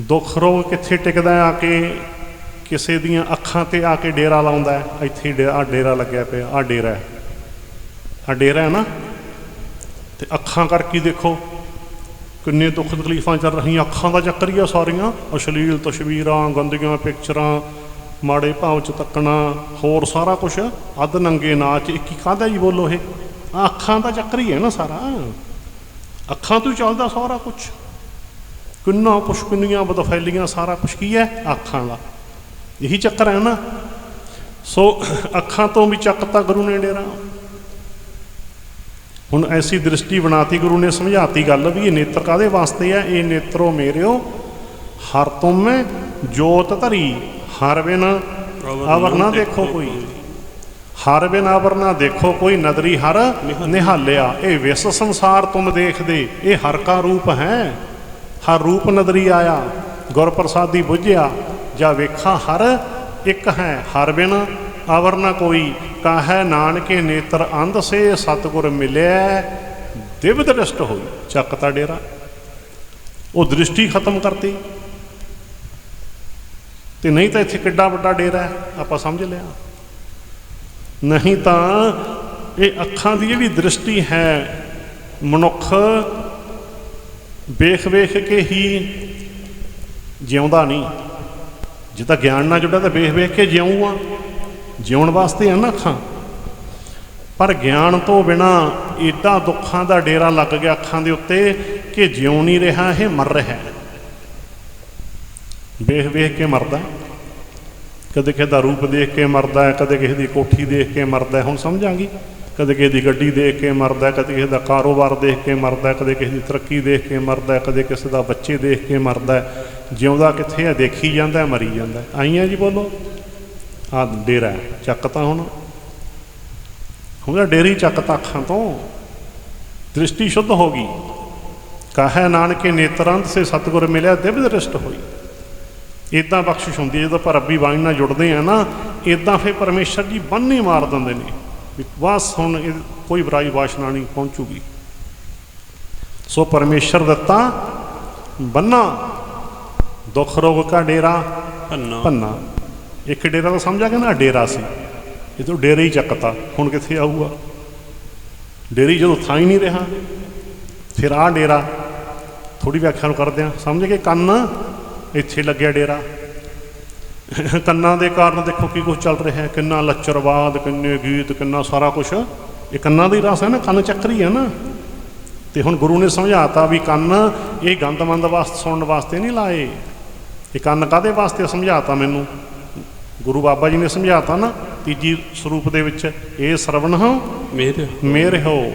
ਦੁੱਖ ਰੋਗ ਕਿੱਥੇ ਟਿਕਦਾ ਆ ਕੇ ਕਿਸੇ ਦੀਆਂ ਅੱਖਾਂ ਤੇ ਆ ਕੇ ਡੇਰਾ ਲਾਉਂਦਾ ਇੱਥੇ ਡੇ- ਆਹ ਡੇਰਾ ਲੱਗਿਆ ਪਿਆ, ਆ ਡੇਰਾ ਹੈ। ਆ ਡੇਰਾ ਹੈ ਨਾ? ਤੇ ਅੱਖਾਂ ਕਰਕੇ ਦੇਖੋ, ਕਿੰਨੇ ਦੁੱਖ ਤਕਲੀਫਾਂ ਚੱਲ ਰਹੀਆਂ। ਅੱਖਾਂ ਦਾ ਚੱਕਰ ਹੀ ਆ ਸਾਰੀਆਂ। ਅਸ਼ਲੀਲ ਤਸਵੀਰਾਂ, ਗੰਦੀਆਂ ਪਿਕਚਰਾਂ ਮਾੜੇ ਭਾਵ ਚ ਤੱਕਣਾ, ਹੋਰ ਸਾਰਾ ਕੁਝ ਅੱਧ ਨੰਗੇ ਨਾਚ ਇੱਕ ਹੀ ਕਾਹਦਾ ਜੀ ਬੋਲੋ ਇਹ? ਆਹ ਅੱਖਾਂ ਦਾ ਚੱਕਰ ਹੀ ਹੈ ਨਾ ਸਾਰਾ। ਅੱਖਾਂ ਤੋਂ ਹੀ ਚੱਲਦਾ ਸਾਰਾ ਕੁਝ ਕਿੰਨਾ ਕੁਛ ਕਿੰਨੀਆਂ ਬਦਫੈਲੀਆਂ ਸਾਰਾ ਕੁਝ ਕੀ ਹੈ? ਅੱਖਾਂ ਦਾ ਇਹੀ ਚੱਕਰ ਹੈ ਨਾ। ਸੋ ਅੱਖਾਂ ਤੋਂ ਵੀ ਚੱਕਤਾ ਗੁਰੂ ਨੇ ਡੇਰਾ। ਹੁਣ ਐਸੀ ਦ੍ਰਿਸ਼ਟੀ ਬਣਾਤੀ ਗੁਰੂ ਨੇ ਸਮਝਾਤੀ ਗੱਲ ਵੀ ਇਹ ਨੇਤਰ ਕਾਦੇ ਵਾਸਤੇ ਹੈ? ਇਹ ਨੇਤਰੋ ਮੇਰਿਓ ਹਰ ਤੁਮੈ ਜੋਤ ਧਰੀ ਹਰ ਬਿਨ ਅਵਰ ਨਾ ਦੇਖੋ ਕੋਈ। ਹਰ ਬਿਨ ਅਵਰ ਨਾ ਦੇਖੋ ਕੋਈ ਨਦਰੀ ਹਰ ਨਿਹਾਲਿਆ। ਇਹ ਵਿਸ ਸੰਸਾਰ ਤੁਮ ਦੇਖਦੇ ਇਹ ਹਰ ਕਾ ਰੂਪ ਹੈ। ਹਰ ਰੂਪ ਨਦਰੀ ਆਇਆ ਗੁਰ ਪ੍ਰਸਾਦੀ ਬੁਝਿਆ, ਜਾ ਵੇਖਾਂ ਹਰ ਇੱਕ ਹੈ, ਹਰ ਬਿਨ ਅਵਰ ਨਾ ਕੋਈ, ਕਾਹੈ ਨਾਨਕੇ ਨੇਤਰ ਅੰਧ ਸੇ ਸਤਗੁਰ ਮਿਲਿਆ ਦਿਵ ਦ੍ਰਿਸ਼ਟ ਹੋਈ ਚੱਕਤਾ ਡੇਰਾ। ਉਹ ਦ੍ਰਿਸ਼ਟੀ ਖਤਮ ਕਰਤੀ। ਤੇ ਨਹੀਂ ਤਾਂ ਇੱਥੇ ਕਿੱਡਾ ਵੱਡਾ ਡੇਰਾ ਹੈ, ਆਪਾਂ ਸਮਝ ਲਿਆ। ਨਹੀਂ ਤਾਂ ਇਹ ਅੱਖਾਂ ਦੀ ਜਿਹੜੀ ਦ੍ਰਿਸ਼ਟੀ ਹੈ, ਮਨੁੱਖ ਵੇਖ ਵੇਖ ਕੇ ਹੀ ਜਿਉਂਦਾ ਨਹੀਂ। ਜੇ ਤਾਂ ਗਿਆਨ ਨਾਲ ਜੁੜਿਆ ਤਾਂ ਵੇਖ ਵੇਖ ਕੇ ਜਿਉਂ ਆ ਜਿਉਣ ਵਾਸਤੇ ਆ ਨਾ ਅੱਖਾਂ ਪਰ ਗਿਆਨ ਤੋਂ ਬਿਨਾ ਏਡਾ ਦੁੱਖਾਂ ਦਾ ਡੇਰਾ ਲੱਗ ਗਿਆ ਅੱਖਾਂ ਦੇ ਉੱਤੇ ਕਿ ਜਿਉ ਨਹੀਂ ਰਿਹਾ, ਇਹ ਮਰ ਰਿਹਾ। ਵੇਖ ਵੇਖ ਕੇ ਮਰਦਾ। ਕਦੇ ਕਿਸੇ ਦਾ ਰੂਪ ਦੇਖ ਕੇ ਮਰਦਾ, ਕਦੇ ਕਿਸੇ ਦੀ ਕੋਠੀ ਦੇਖ ਕੇ ਮਰਦਾ, ਹੁਣ ਸਮਝਾਂਗੀ ਕਦੇ ਕਿਸੇ ਦੀ ਗੱਡੀ ਦੇਖ ਕੇ ਮਰਦਾ, ਕਦੇ ਕਿਸੇ ਦਾ ਕਾਰੋਬਾਰ ਦੇਖ ਕੇ ਮਰਦਾ, ਕਦੇ ਕਿਸੇ ਦੀ ਤਰੱਕੀ ਦੇਖ ਕੇ ਮਰਦਾ, ਕਦੇ ਕਿਸੇ ਦਾ ਬੱਚੇ ਦੇਖ ਕੇ ਮਰਦਾ। ਜਿਉਂਦਾ ਕਿੱਥੇ ਆ, ਦੇਖੀ ਜਾਂਦਾ, ਮਰੀ ਜਾਂਦਾ। ਆਈਆਂ ਜੀ ਬੋਲੋ। ਆ ਡੇਰਾ ਚੱਕ ਤਾਂ ਹੁਣ। ਹੁਣ ਡੇਰੀ ਚੱਕ ਤਾਂ ਅੱਖਾਂ ਤੋਂ। ਦ੍ਰਿਸ਼ਟੀ ਸ਼ੁੱਧ ਹੋ ਗਈ। ਕਾਹੈ ਨਾਨਕੇ ਨੇਤਰੰਤ ਸੇ ਸਤਿਗੁਰ ਮਿਲਿਆ, ਦਿਵ ਦ੍ਰਿਸ਼ਟ ਹੋਈ। ਇਦਾਂ ਬਖਸ਼ਿਸ਼ ਹੁੰਦੀ ਜਦੋਂ ਆਪਾਂ ਰੱਬੀ ਬਾਣੀ ਨਾਲ ਜੁੜਦੇ ਆ ਨਾ ਇਦਾਂ ਫਿਰ ਪਰਮੇਸ਼ਰ ਜੀ ਬੰਨੇ ਮਾਰ ਦਿੰਦੇ ਨੇ। ਵੀ ਬਸ ਹੁਣ ਕੋਈ ਬੁਰਾਈ ਵਾਸ਼ਨਾ ਨਹੀਂ ਪਹੁੰਚੂਗੀ। ਸੋ ਪਰਮੇਸ਼ਰ ਦਿੱਤਾ ਬੰਨਾ ਦੁੱਖ ਰੋਗ ਕਾ ਡੇਰਾ ਭੰਨਾ। ਇੱਕ ਡੇਰਾ ਤਾਂ ਸਮਝਿਆ ਕਿ ਨਾ ਡੇਰਾ ਸੀ। ਇਹ ਤੋਂ ਡੇਰੇ ਹੀ ਚੱਕਤਾ ਹੁਣ ਕਿੱਥੇ ਆਊਗਾ? ਡੇਰੀ ਜਦੋਂ ਥਾਂ ਹੀ ਨਹੀਂ ਰਿਹਾ ਫਿਰ ਆਹ ਡੇਰਾ ਥੋੜੀ ਵਿਆਖਿਆ ਨੂੰ ਕਰਦੇ ਆ ਸਮਝ ਗਏ ਕੰਨ? ਇੱਥੇ ਲੱਗਿਆ ਡੇਰਾ। ਕੰਨਾਂ ਦੇ ਕਾਰਨ ਦੇਖੋ ਕੀ ਕੁਝ ਚੱਲ ਰਿਹਾ ਹੈ। ਕਿੰਨਾ ਲੱਚਰਵਾਦ ਕਿੰਨੇ ਗੀਤ ਕਿੰਨਾ ਸਾਰਾ ਕੁਝ ਇਹ ਕੰਨਾਂ ਦੀ ਰਸ ਹੈ ਨਾ ਕੰਨ ਚੱਕਰੀ ਹੈ ਨਾ। ਤੇ ਹੁਣ ਗੁਰੂ ਨੇ ਸਮਝਾਤਾ ਵੀ ਕੰਨ ਇਹ ਗੰਦਮੰਦ ਵਾਸਤੇ ਸੁਣਨ ਵਾਸਤੇ ਨਹੀਂ ਲਾਏ। ਇਹ ਕੰਨ ਕਾਦੇ ਵਾਸਤੇ ਸਮਝਾਤਾ ਮੈਨੂੰ? ਗੁਰੂ ਬਾਬਾ ਜੀ ਨੇ ਸਮਝਾਤਾ ਨਾ ਤੀਜੀ ਸਰੂਪ ਦੇ ਵਿੱਚ ਇਹ ਸਰਵਣ ਹੋ। ਮੇਰੇ ਮੇਰੇ ਹੋ।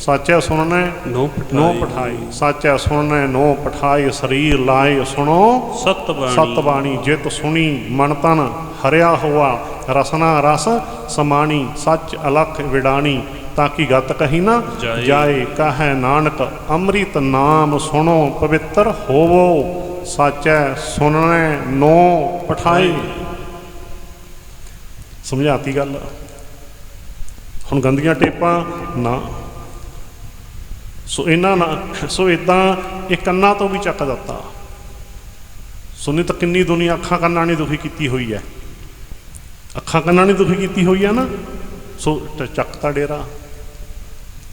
ਸਾਚੈ ਸੁਣਨਾ ਨੋ ਨੋ ਪਠਾਈ। ਪਠਾਈ। ਸਾਚੈ ਸੁਣਨਾ ਨੋ ਪਠਾਈ ਸਰੀਰ ਲਾਏ ਸੁਣੋ। ਸਤ ਬਾਣੀ। ਸਤ ਬਾਣੀ ਜਿਤ ਸੁਣੀ ਮਨ ਤਨ ਹਰਿਆ ਹੋਆ ਰਸਨਾ ਰਸ ਸਮਾਣੀ ਸੱਚ ਅਲਖ ਵਿਡਾਣੀ ਤਾਂ ਕਿ ਗਤ ਕਹੀ ਨਾ? ਜਾਏ। ਜਾਏ ਕਹੈ ਨਾਨਕ ਅੰਮ੍ਰਿਤ ਨਾਮ ਸੁਣੋ ਪਵਿੱਤਰ ਹੋਵੋ। ਸਾਚੈ ਸੁਣਨਾ ਨੋ ਪਠਾਈ। ਸਮਝਾਤੀ ਗੱਲ? ਹੁਣ ਗੰਦੀਆਂ ਟੇਪਾਂ ਨਾ। ਸੋ ਇਹਨਾਂ ਨਾਲ ਸੋ ਇਦਾਂ ਇਹ ਕੰਨਾਂ ਤੋਂ ਵੀ ਚੱਕ ਦਿੱਤਾ। ਸੁਣੀ ਤਾਂ ਕਿੰਨੀ ਦੁਨੀਆ ਅੱਖਾਂ ਕੰਨਾਂ ਨੇ ਦੁਖੀ ਕੀਤੀ ਹੋਈ ਹੈ। ਅੱਖਾਂ ਕੰਨਾਂ ਨੇ ਦੁਖੀ ਕੀਤੀ ਹੋਈ ਹੈ ਨਾ, ਸੋ ਟ- ਚੱਕਤਾ ਡੇਰਾ।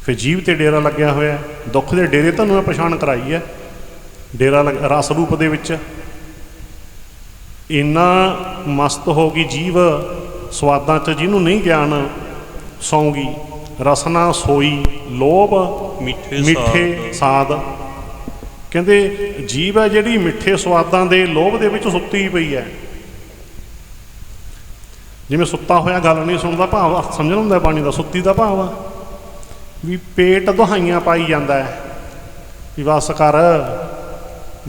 ਫਿਰ ਜੀਵ ਤੇ ਡੇਰਾ ਲੱਗਿਆ ਹੋਇਆ ਦੁੱਖ ਦੇ ਡੇਰੇ ਤੁਹਾਨੂੰ ਮੈਂ ਪਛਾਣ ਕਰਾਈ ਹੈ। ਡੇਰਾ ਲੱਗ- ਰਸ ਰੂਪ ਦੇ ਵਿੱਚ। ਇੰਨਾ ਮਸਤ ਹੋ ਗਈ ਜੀਵ, ਸਵਾਦਾਂ 'ਚ ਜਿਹਨੂੰ ਨਹੀਂ ਗਿਆਨ ਸੌਂਗੀ ਰਸਨਾ ਸੋਈ। ਲੋਭ ਮਿੱਠੇ ਮਿੱਠੇ ਸਾਦ ਕਹਿੰਦੇ ਜੀਵ ਹੈ ਜਿਹੜੀ ਮਿੱਠੇ ਸਵਾਦਾਂ ਦੇ ਲੋਭ ਦੇ ਵਿੱਚ ਸੁੱਤੀ ਪਈ ਹੈ। ਜਿਵੇਂ ਸੁੱਤਾ ਹੋਇਆ ਗੱਲ ਨਹੀਂ ਸੁਣਦਾ ਭਾਵ ਅਰਥ ਸਮਝਣ ਹੁੰਦਾ ਬਾਣੀ ਦਾ ਸੁੱਤੀ ਦਾ ਭਾਵ ਆ। ਵੀ ਪੇਟ ਦੁਹਾਈਆਂ ਪਾਈ ਜਾਂਦਾ ਹੈ। ਵੀ ਵਸ ਕਰ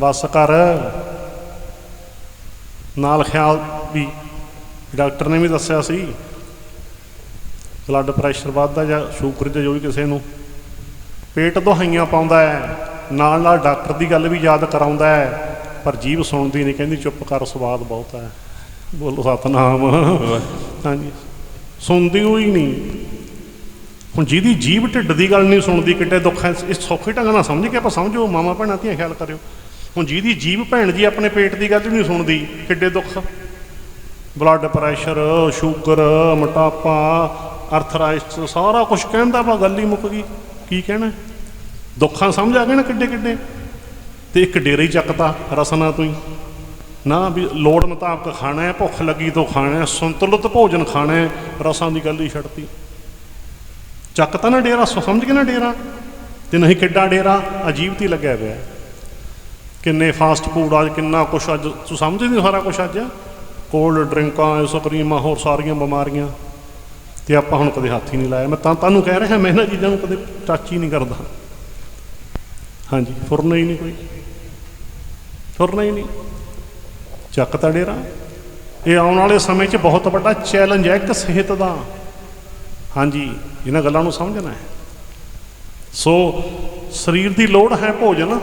ਵਸ ਕਰ। ਨਾਲ ਖਿਆਲ ਵੀ ਡਾਕਟਰ ਨੇ ਵੀ ਦੱਸਿਆ ਸੀ ਬਲੱਡ ਪ੍ਰੈਸ਼ਰ ਵੱਧਦਾ ਜਾਂ ਸ਼ੂਗਰ ਤੇ ਜੋ ਵੀ ਕਿਸੇ ਨੂੰ, ਪੇਟ ਦੁਹਾਈਆਂ ਪਾਉਂਦਾ ਹੈ, ਨਾਲ ਨਾਲ ਡਾਕਟਰ ਦੀ ਗੱਲ ਵੀ ਯਾਦ ਕਰਾਉਂਦਾ ਹੈ, ਪਰ ਜੀਭ ਸੁਣਦੀ ਨਹੀਂ, ਕਹਿੰਦੀ ਚੁੱਪ ਕਰ, ਸਵਾਦ ਬਹੁਤ ਹੈ। ਬੋਲੋ ਸਤਨਾਮ। ਹਾਂਜੀ। ਸੁਣਦੀ ਹੋਈ ਨਹੀਂ। ਹੁਣ ਜਿਹਦੀ ਜੀਭ ਢਿੱਡ ਦੀ ਗੱਲ ਨਹੀਂ ਸੁਣਦੀ, ਕਿੱਡੇ ਦੁੱਖ ਹੈ, ਇਸ ਸੌਖੇ ਢੰਗ ਨਾਲ ਸਮਝ ਕੇ ਆਪਾਂ ਸਮਝੋ ਮਾਮਾ ਭੈਣਾਂ ਧੀਆਂ ਖਿਆਲ ਕਰਿਓ। ਹੁਣ ਜਿਹਦੀ ਜੀਭ ਭੈਣ ਜੀ ਆਪਣੇ ਪੇਟ ਦੀ ਗੱਲ ਨਹੀਂ ਸੁਣਦੀ, ਕਿੱਡੇ ਦੁੱਖ। ਬਲੱਡ ਪ੍ਰੈਸ਼ਰ ਸ਼ੂਗਰ, ਮੋਟਾਪਾ ਅਰਥਰਾਈਟਸ ਸਾਰਾ ਕੁਝ ਕਹਿੰਦਾ ਵਾ ਗੱਲ ਹੀ ਮੁੱਕ ਗਈ। ਕੀ ਕਹਿਣਾ? ਦੁੱਖਾਂ ਸਮਝ ਆ ਗਏ ਨਾ ਕਿੱਡੇ ਕਿੱਡੇ? ਤੇ ਇੱਕ ਡੇਰੇ ਹੀ ਚੱਕਤਾ ਰਸਨਾ ਤੋਂ ਹੀ। ਨਾ ਵੀ ਲੋੜ ਮੁਤਾਬਕ ਖਾਣਾ ਹੈ, ਭੁੱਖ ਲੱਗੀ ਤੋਂ ਖਾਣਾ ਹੈ, ਸੰਤੁਲਿਤ ਭੋਜਨ ਖਾਣਾ ਹੈ, ਰਸਾਂ ਦੀ ਗੱਲ ਹੀ ਛੱਡਤੀ। ਚੱਕਤਾ ਨਾ ਡੇਰਾ, ਸ- ਸਮਝ ਗਏ ਨਾ ਡੇਰਾ? ਤੇ ਨਹੀਂ ਕਿੱਡਾ ਡੇਰਾ, ਅਜੀਬ ਤੀ ਲੱਗਿਆ ਪਿਆ। ਕਿੰਨੇ ਫਾਸਟ ਫੂਡ ਅੱਜ ਕਿੰਨਾ ਕੁਛ ਅੱਜ। ਤੂੰ ਸਮਝਦੇ ਨਹੀਂ ਸਾਰਾ ਕੁਛ ਅੱਜ? ਕੋਲਡ ਡਰਿੰਕਾਂ ਆਈਸਕ੍ਰੀਮਾਂ ਹੋਰ ਸਾਰੀਆਂ ਬਿਮਾਰੀਆਂ। ਤੇ ਆਪਾਂ ਹੁਣ ਕਦੇ ਹੱਥ ਹੀ ਨਹੀਂ ਲਾਇਆ। ਮੈਂ ਤਾਂ ਤੁਹਾਨੂੰ ਕਹਿ ਰਿਹਾ, ਮੈਂ ਇਹਨਾਂ ਚੀਜ਼ਾਂ ਨੂੰ ਕਦੇ ਟੱਚ ਹੀ ਨਹੀਂ ਕਰਦਾ। ਹਾਂਜੀ, ਫੁਰਨਾ ਹੀ ਨਹੀਂ ਕੋਈ। ਫੁਰਨਾ ਹੀ ਨਹੀਂ। ਚੱਕ ਤਾਂ ਡੇਰਾ। ਇਹ ਆਉਣ ਵਾਲੇ ਸਮੇਂ 'ਚ ਬਹੁਤ ਵੱਡਾ ਚੈਲੰਜ ਹੈ ਇੱਕ ਸਿਹਤ ਦਾ। ਹਾਂਜੀ, ਇਹਨਾਂ ਗੱਲਾਂ ਨੂੰ ਸਮਝਣਾ ਹੈ। ਸੋ, ਸਰੀਰ ਦੀ ਲੋੜ ਹੈ ਭੋਜਨ।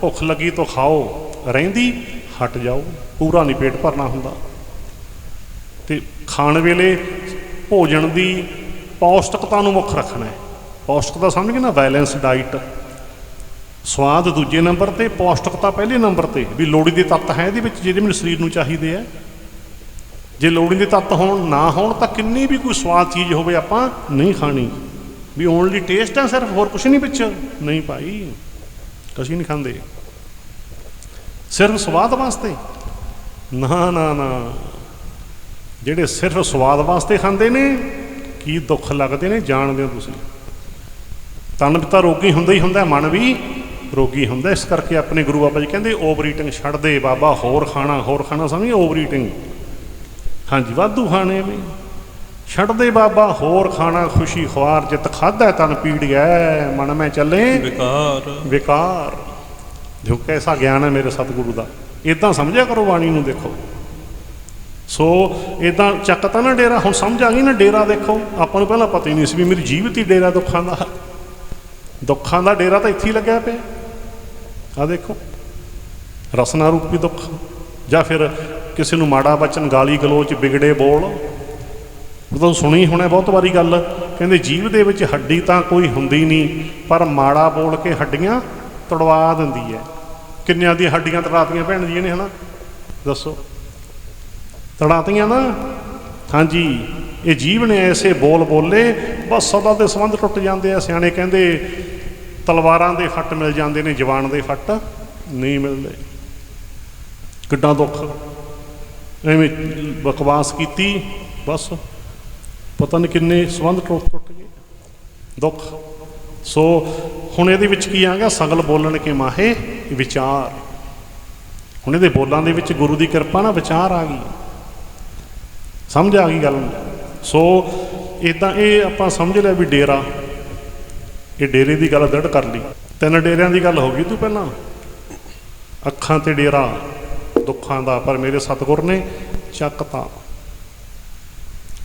ਭੁੱਖ ਲੱਗੀ ਤਾਂ ਖਾਓ। ਰਹਿੰਦੀ, ਹਟ ਜਾਓ। ਪੂਰਾ ਨਹੀਂ ਪੇਟ ਭਰਨਾ ਹੁੰਦਾ। ਤੇ ਖਾਣ ਵੇਲੇ ਭੋਜਨ ਦੀ ਪੌਸ਼ਟਿਕਤਾ ਨੂੰ ਮੁੱਖ ਰੱਖਣਾ ਹੈ। ਪੌਸ਼ਟਿਕਤਾ ਸਮਝ ਗਏ ਨਾ? ਬੈਲੈਂਸ ਡਾਈਟ ਸਵਾਦ ਦੂਜੇ ਨੰਬਰ ਤੇ, ਪੌਸ਼ਟਿਕਤਾ ਪਹਿਲੇ ਨੰਬਰ ਤੇ। ਵੀ ਲੋੜੀਂਦੇ ਤੱਤ ਹੈ ਇਹਦੇ ਵਿੱਚ ਜਿਹੜੇ ਮੇਰੇ ਸਰੀਰ ਨੂੰ ਚਾਹੀਦੇ ਆ। ਜੇ ਲੋੜੀਂਦੇ ਤੱਤ ਹੋਣ, ਨਾ ਹੋਣ, ਤਾਂ ਕਿੰਨੀ ਵੀ ਕੋਈ ਸਵਾਦ ਚੀਜ਼ ਹੋਵੇ ਆਪਾਂ ਨਹੀਂ ਖਾਣੀ। ਵੀ ਓਨਲੀ ਟੇਸਟ ਆ ਸਿਰਫ, ਹੋਰ ਕੁਝ ਨਹੀਂ ਵਿੱਚ? ਨਹੀਂ ਭਾਈ। ਕਸ਼ੀ ਨਹੀਂ ਖਾਂਦੇ। ਸਿਰਫ ਸਵਾਦ ਵਾਸਤੇ। ਨਾ ਨਾ ਨਾ। ਜਿਹੜੇ ਸਿਰਫ ਸਵਾਦ ਵਾਸਤੇ ਖਾਂਦੇ ਨੇ ਕੀ ਦੁੱਖ ਲੱਗਦੇ ਨੇ ਜਾਣਦੇ ਹੋ ਤੁਸੀਂ? ਤਨ ਵੀ ਤਾਂ ਰੋਗੀ ਹੁੰਦਾ ਹੀ ਹੁੰਦਾ ਮਨ ਵੀ ਰੋਗੀ ਹੁੰਦਾ। ਇਸ ਕਰਕੇ ਆਪਣੇ ਗੁਰੂ ਬਾਬਾ ਜੀ ਕਹਿੰਦੇ ਓਵਰ ਈਟਿੰਗ ਛੱਡ ਦੇ ਬਾਬਾ ਹੋਰ ਖਾਣਾ ਹੋਰ ਖਾਣਾ ਸਮਝੀ ਓਵਰ ਈਟਿੰਗ ਹਾਂਜੀ ਵਾਧੂ ਖਾਣੇ ਵੀ। ਛੱਡ ਦੇ ਬਾਬਾ ਹੋਰ ਖਾਣਾ ਖੁਸ਼ੀ ਖੁਆਰ ਜਿਤ ਖਾਦਾ ਤਨ ਪੀੜ ਗਿਆ ਮਨ ਮੈਂ ਚੱਲੇ। ਵਿਕਾਰ। ਵਿਕਾਰ। ਜੋ ਕੈਸਾ ਗਿਆਨ ਹੈ ਮੇਰੇ ਸਤਿਗੁਰੂ ਦਾ। ਇਦਾਂ ਸਮਝਿਆ ਕਰੋ ਬਾਣੀ ਨੂੰ ਦੇਖੋ। ਸੋ ਇਦਾਂ ਚੱਕ ਤਾਂ ਨਾ ਡੇਰਾ, ਹੁਣ ਸਮਝ ਆ ਗਈ ਨਾ ਡੇਰਾ ਦੇਖੋ। ਆਪਾਂ ਨੂੰ ਪਹਿਲਾਂ ਪਤਾ ਹੀ ਨਹੀਂ ਸੀ ਵੀ ਮੇਰੀ ਜੀਵਤ ਹੀ ਡੇਰਾ ਦੁੱਖਾਂ ਦਾ। ਦੁੱਖਾਂ ਦਾ ਡੇਰਾ ਤਾਂ ਇੱਥੇ ਹੀ ਲੱਗਿਆ ਪਿਆ। ਆ ਦੇਖੋ, ਰਸਨਾ ਰੂਪੀ ਦੁੱਖ। ਜਾਂ ਫਿਰ ਕਿਸੇ ਨੂੰ ਮਾੜਾ ਬਚਨ, ਗਾਲੀ ਗਲੋਚ, ਵਿਗੜੇ ਬੋਲ। ਉਦੋਂ ਸੁਣੀ ਹੋਣਾ ਬਹੁਤ ਵਾਰੀ ਗੱਲ। ਕਹਿੰਦੇ ਜੀਵ ਦੇ ਵਿੱਚ ਹੱਡੀ ਤਾਂ ਕੋਈ ਹੁੰਦੀ ਨਹੀਂ, ਪਰ ਮਾੜਾ ਬੋਲ ਕੇ ਹੱਡੀਆਂ ਤੜਵਾ ਦਿੰਦੀ ਹੈ। ਕਿੰਨਿਆਂ ਦੀਆਂ ਹੱਡੀਆਂ ਤੜਾਤੀਆਂ ਭੈਣ ਜੀ ਨੇ, ਹਨਾ? ਦੱਸੋ। ਤੜਾਤੀਆਂ ਨਾ। ਹਾਂਜੀ, ਇਹ ਜੀਵ ਨੇ ਐਸੇ ਬੋਲ ਬੋਲੇ, ਬਸ ਸਦਾ ਦੇ ਸੰਬੰਧ ਟੁੱਟ ਜਾਂਦੇ ਆ। ਸਿਆਣੇ ਕਹਿੰਦੇ, ਤਲਵਾਰਾਂ ਦੇ ਫੱਟ ਮਿਲ ਜਾਂਦੇ ਨੇ, ਜਵਾਨ ਦੇ ਫੱਟ ਨਹੀਂ ਮਿਲਦੇ। ਕਿੱਡਾ ਦੁੱਖ। ਐਵੇਂ ਬਕਵਾਸ ਕੀਤੀ, ਬਸ ਪਤਾ ਨਹੀਂ ਕਿੰਨੇ ਸੰਬੰਧ ਟੁੱਟ ਟੁੱਟ ਗਏ। ਦੁੱਖ। ਸੋ ਹੁਣ ਇਹਦੇ ਵਿੱਚ ਕੀ ਆ ਗਿਆ? ਸਗਲ ਬੋਲਣ ਕੇ ਮਾਹੇ ਵਿਚਾਰ। ਹੁਣ ਇਹਦੇ ਬੋਲਾਂ ਦੇ ਵਿੱਚ ਗੁਰੂ ਦੀ ਕਿਰਪਾ ਨਾਲ ਵਿਚਾਰ ਆ ਗਈ। ਸਮਝ ਆ ਗਈ ਗੱਲ ਨੂੰ। ਸੋ ਇਦਾਂ ਇਹ ਆਪਾਂ ਸਮਝ ਲਿਆ ਵੀ ਡੇਰਾ, ਇਹ ਡੇਰੇ ਦੀ ਗੱਲ ਦੜ ਕਰ ਲਈ। ਤਿੰਨ ਡੇਰਿਆਂ ਦੀ ਗੱਲ ਹੋ ਗਈ ਤੂੰ ਪਹਿਲਾਂ। ਅੱਖਾਂ ਤੇ ਡੇਰਾ, ਦੁੱਖਾਂ ਦਾ, ਪਰ ਮੇਰੇ ਸਤਿਗੁਰ ਨੇ ਚੱਕਤਾ।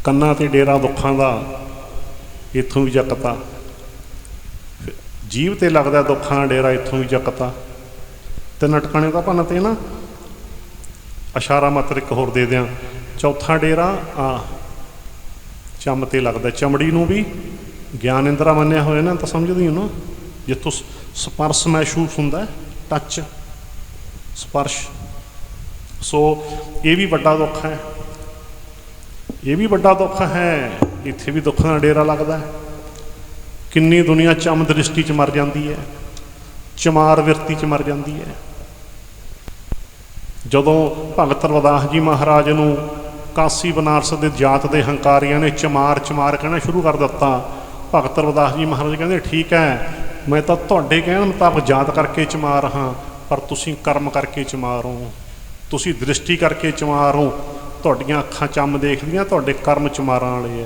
ਕੰਨਾਂ ਤੇ ਡੇਰਾ, ਦੁੱਖਾਂ ਦਾ, ਇੱਥੋਂ ਵੀ ਚੱਕਤਾ। ਜੀਵ ਤੇ ਲੱਗਦਾ ਦੁੱਖਾਂ ਦਾ ਡੇਰਾ, ਇੱਥੋਂ ਵੀ ਚੱਕਤਾ। ਤੇ ਨਟਕਾਣੇ ਦਾ ਭੰਨ ਤੇ ਨਾ। ਇਸ਼ਾਰਾ ਮਾਤਰ ਇੱਕ ਹੋਰ ਦੇ ਦਿਆਂ। ਚੌਥਾ ਡੇਰਾ, ਆ ਚਮ ਤੇ ਲੱਗਦਾ ਚਮੜੀ ਨੂੰ ਵੀ ਗਿਆਨ ਇੰਦਰਾ ਮੰਨਿਆ ਹੋਇਆ ਨਾ, ਤਾਂ ਸਮਝਦੀ ਹੋ ਨਾ। ਜਿੱਥੋਂ ਸ- ਸਪਰਸ਼ ਮਹਿਸੂਸ ਹੁੰਦਾ ਟੱਚ ਸਪਰਸ਼। ਸੋ ਇਹ ਵੀ ਵੱਡਾ ਦੁੱਖ ਹੈ। ਇਹ ਵੀ ਵੱਡਾ ਦੁੱਖ ਹੈ। ਇੱਥੇ ਵੀ ਦੁੱਖ ਦਾ ਡੇਰਾ ਲੱਗਦਾ ਹੈ। ਕਿੰਨੀ ਦੁਨੀਆ ਚਮ ਦ੍ਰਿਸ਼ਟੀ ਚ ਮਰ ਜਾਂਦੀ ਹੈ। ਚਮਾਰ ਵਿਰਤੀ ਚ ਮਰ ਜਾਂਦੀ ਹੈ। ਜਦੋਂ ਭਗਤ ਰਵਦਾਸ ਜੀ ਮਹਾਰਾਜ ਨੂੰ ਕਾਸੀ ਬਨਾਰਸ ਦੇ ਜਾਤ ਦੇ ਹੰਕਾਰੀਆਂ ਨੇ ਚਮਾਰ ਚਮਾਰ ਕਹਿਣਾ ਸ਼ੁਰੂ ਕਰ ਦਿੱਤਾ। ਭਗਤ ਰਵਦਾਸ ਜੀ ਮਹਾਰਾਜ ਕਹਿੰਦੇ, ਠੀਕ ਹੈ, ਮੈਂ ਤਾਂ ਤੁਹਾਡੇ ਕਹਿਣ ਮੁਤਾਬਕ ਜਾਤ ਕਰਕੇ ਚਮਾਰ ਹਾਂ, ਪਰ ਤੁਸੀਂ ਕਰਮ ਕਰਕੇ ਚਮਾਰ ਹੋ। ਤੁਸੀਂ ਦ੍ਰਿਸ਼ਟੀ ਕਰਕੇ ਚਮਾਰ ਹੋ। ਤੁਹਾਡੀਆਂ ਅੱਖਾਂ ਚੰਮ ਦੇਖਦੀਆਂ, ਤੁਹਾਡੇ ਕਰਮ ਚਮਾਰਾਂ ਵਾਲੇ ਐ।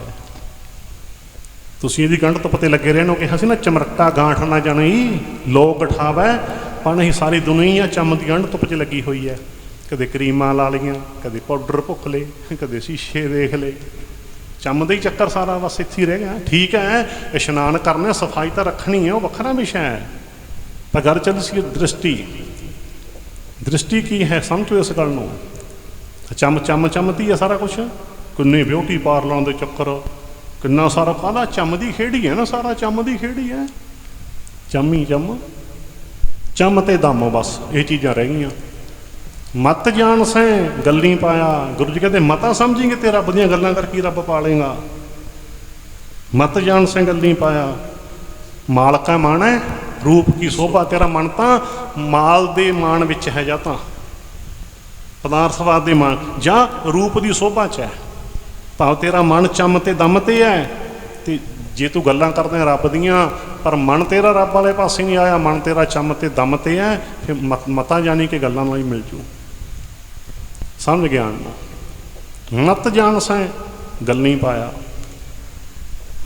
ਤੁਸੀਂ ਇਹਦੀ ਗੰਢ ਤੋਂ ਪਤੇ ਲੱਗੇ ਰਹਿਣੋ ਕਿਹਾ ਸੀ ਨਾ ਚਮਰਕਾ ਗਾਂਠ ਨਾ ਜਾਣੀ। ਲੋਕ ਠਾਵੈ ਪਰ ਨਹੀਂ ਸਾਰੀ ਦੁਨੀਆ ਚੰਮ ਦੀ ਗੰਢ ਧੁੱਪ 'ਚ ਲੱਗੀ ਹੋਈ ਹੈ ਕਦੇ ਕਰੀਮਾਂ ਲਾ ਲਈਆਂ, ਕਦੇ ਪਾਊਡਰ ਭੁੱਖ ਲਏ, ਕਦੇ ਸ਼ੀਸ਼ੇ ਦੇਖ ਲਏ। ਚੰਮ ਦਾ ਹੀ ਚੱਕਰ ਸਾਰਾ ਬਸ ਇੱਥੇ ਹੀ ਰਹਿ ਗਿਆ। ਠੀਕ ਹੈ, ਇਸ਼ਨਾਨ ਕਰਨਾ ਸਫ਼ਾਈ ਤਾਂ ਰੱਖਣੀ ਹੈ, ਉਹ ਵੱਖਰਾ ਵਿਸ਼ਾ ਹੈ। ਪਰ ਗੱਲ ਚੱਲ ਸੀ ਦ੍ਰਿਸ਼ਟੀ। ਦ੍ਰਿਸ਼ਟੀ ਕੀ ਹੈ, ਸਮਝੋ ਇਸ ਗੱਲ ਨੂੰ। ਚਮ ਚਮ, ਚਮਦੀ ਹੈ ਸਾਰਾ ਕੁਝ ਕਿੰਨੇ ਬਿਊਟੀ ਪਾਰਲਰਾਂ ਦੇ ਚੱਕਰ, ਕਿੰਨਾ ਸਾਰਾ ਕਾਹਦਾ ਚਮ ਦੀ ਖੇੜੀ ਹੈ ਨਾ, ਸਾਰਾ ਚਮ ਦੀ ਖੇੜੀ ਹੈ। ਚੰਮੀ ਚਮ। ਚੰਮ ਤੇ ਦਮ ਬਸ, ਇਹ ਚੀਜ਼ਾਂ ਰਹਿ ਗਈਆਂ। ਮਤ ਜਾਣ ਸੈਂ ਗੱਲੀ ਪਾਇਆ। ਗੁਰੂ ਜੀ ਕਹਿੰਦੇ, ਮਤਾ ਸਮਝੇਂਗੇ ਤੇ ਰੱਬ ਦੀਆਂ ਗੱਲਾਂ ਕਰਕੇ ਹੀ ਰੱਬ ਪਾਲੇਗਾ ਮਤ ਜਾਣ ਸੈਂ ਗੱਲੀ ਪਾਇਆ। ਮਾਲਕਾ ਮਾਣ ਹੈ, ਰੂਪ ਕੀ ਸੋਭਾ ਤੇਰਾ ਮਨ ਤਾਂ, ਮਾਲ ਦੇ ਮਾਣ ਵਿੱਚ ਹੈ ਜਾਂ ਤਾਂ। ਪਦਾਰਥਵਾਦ ਦੇ ਮਾਣ, ਜਾਂ ਰੂਪ ਦੀ ਸੋਭਾ ਚ ਹੈ। ਭਾਵ ਤੇਰਾ ਮਨ ਚੰਮ ਤੇ ਦਮ ਤੇ ਹੈ, ਤੇ ਜੇ ਤੂੰ ਗੱਲਾਂ ਕਰਦਾ ਰੱਬ ਦੀਆਂ, ਪਰ ਮਨ ਤੇਰਾ ਰੱਬ ਵਾਲੇ ਪਾਸੇ ਨਹੀਂ ਆਇਆ, ਮਨ ਤੇਰਾ ਚੰਮ ਤੇ ਦਮ ਤੇ ਹੈ, ਫਿਰ ਮਤ- ਮਤਾ ਜਾਣੀ ਕਿ ਗੱਲਾਂ ਨੂੰ ਹੀ ਮਿਲ ਜੂ। ਸਮਝ ਗਿਆ ਨਾ। ਮਤ ਜਾਣ ਸੈਂ ਗੱਲ ਨਹੀਂ ਪਾਇਆ।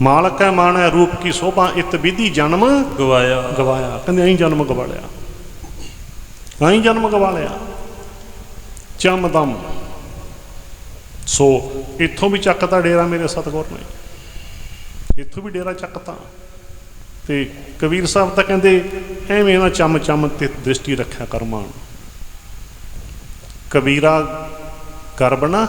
ਮਾਲਕ ਹੈ ਮਾਣ ਹੈ ਰੂਪ ਕੀ ਸੋਭਾ ਇਤ ਵਿਧੀ ਜਨਮ ਗਵਾਇਆ। ਗਵਾਇਆ। ਕਹਿੰਦੇ ਐਂ ਜਨਮ ਗਵਾ ਲਿਆ ਐਂ ਜਨਮ ਗਵਾ ਲਿਆ ਚਮਦਮ ਸੋ ਇੱਥੋਂ ਵੀ ਚੱਕਤਾ ਡੇਰਾ ਮੇਰੇ ਸਤਗੁਰ ਨੇ। ਇੱਥੋਂ ਵੀ ਡੇਰਾ ਚੱਕਤਾ। ਤੇ ਕਬੀਰ ਸਾਹਿਬ ਤਾਂ ਕਹਿੰਦੇ ਐਵੇਂ ਨਾ ਚਮ ਚਮ ਤੇ ਦ੍ਰਿਸ਼ਟੀ ਰੱਖਿਆ ਕਰਮਾਨ ਕਬੀਰਾ ਗਰਬਣਾ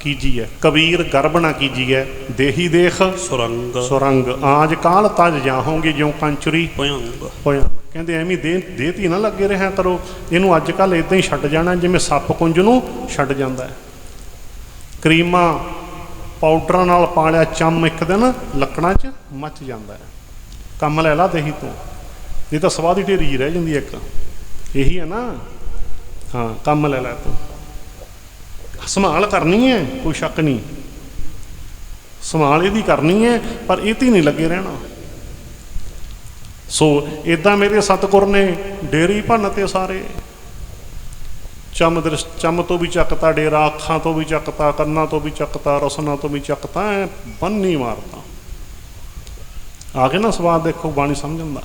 ਕੀਜੀਐ ਕਬੀਰ ਗਰਬਣਾ ਕੀਜੀਐ ਦੇਹੀ ਦੇਖ ਸੁਰੰਗ। ਸੁਰੰਗ। ਆਜ ਕਾਲ ਤਜ ਜਾਹੋਗੇ ਜਿਉ ਕੰਚਰੀ ਭਯੰਗ। ਹੋਇਆ ਕਹਿੰਦੇ ਐਵੇਂ ਦੇ ਦੇਤੀ ਨਾ ਲੱਗੇ ਰਿਹਾ ਕਰੋ ਇਹਨੂੰ ਅੱਜ ਕੱਲ ਇਦਾਂ ਹੀ ਛੱਡ ਜਾਣਾ ਜਿਵੇਂ ਸੱਪ ਕੁੰਜ ਨੂੰ ਛੱਡ ਜਾਂਦਾ ਹੈ। ਕਰੀਮਾਂ ਪਾਊਡਰਾਂ ਨਾਲ ਪਾਲਿਆ ਚੰਮ ਇੱਕ ਦਿਨ ਲੱਕੜਾਂ 'ਚ ਮੱਚ ਜਾਂਦਾ ਹੈ। ਕੰਮ ਲੈ ਲਾ ਦਹੀਂ ਤੋਂ। ਇਹ ਤਾਂ ਸਵਾਦ ਹੀ ਢੇਰੀ ਰਹਿ ਜਾਂਦੀ ਹੈ ਇੱਕ। ਇਹੀ ਹੈ ਨਾ ਹਾਂ, ਕੰਮ ਲੈ ਲੈ ਤੂੰ। ਸੰਭਾਲ ਕਰਨੀ ਹੈ, ਕੋਈ ਸ਼ੱਕ ਨਹੀਂ। ਸੰਭਾਲ ਇਹਦੀ ਕਰਨੀ ਹੈ, ਪਰ ਇਹ ਤੇ ਹੀ ਨਹੀਂ ਲੱਗੇ ਰਹਿਣਾ। ਸੋ ਇਦਾਂ ਮੇਰੇ ਸਤਿਗੁਰ ਨੇ ਡੇਰੀ ਭੰਨ ਤੇ ਸਾਰੇ। ਚਮ ਦ੍ਰਿਸ਼, ਚਮ ਤੋਂ ਵੀ ਚੱਕਤਾ ਡੇਰਾ, ਅੱਖਾਂ ਤੋਂ ਵੀ ਚੱਕਤਾ, ਕੰਨਾਂ ਤੋਂ ਵੀ ਚੱਕਤਾ ਰਸਨਾ ਤੋਂ ਵੀ ਚੱਕਤਾ, ਐ ਬੰਨੀ ਮਾਰਤਾ ਆ ਕੇ ਨਾ ਸਵਾਦ ਦੇਖੋ, ਬਾਣੀ ਸਮਝਣ ਦਾ।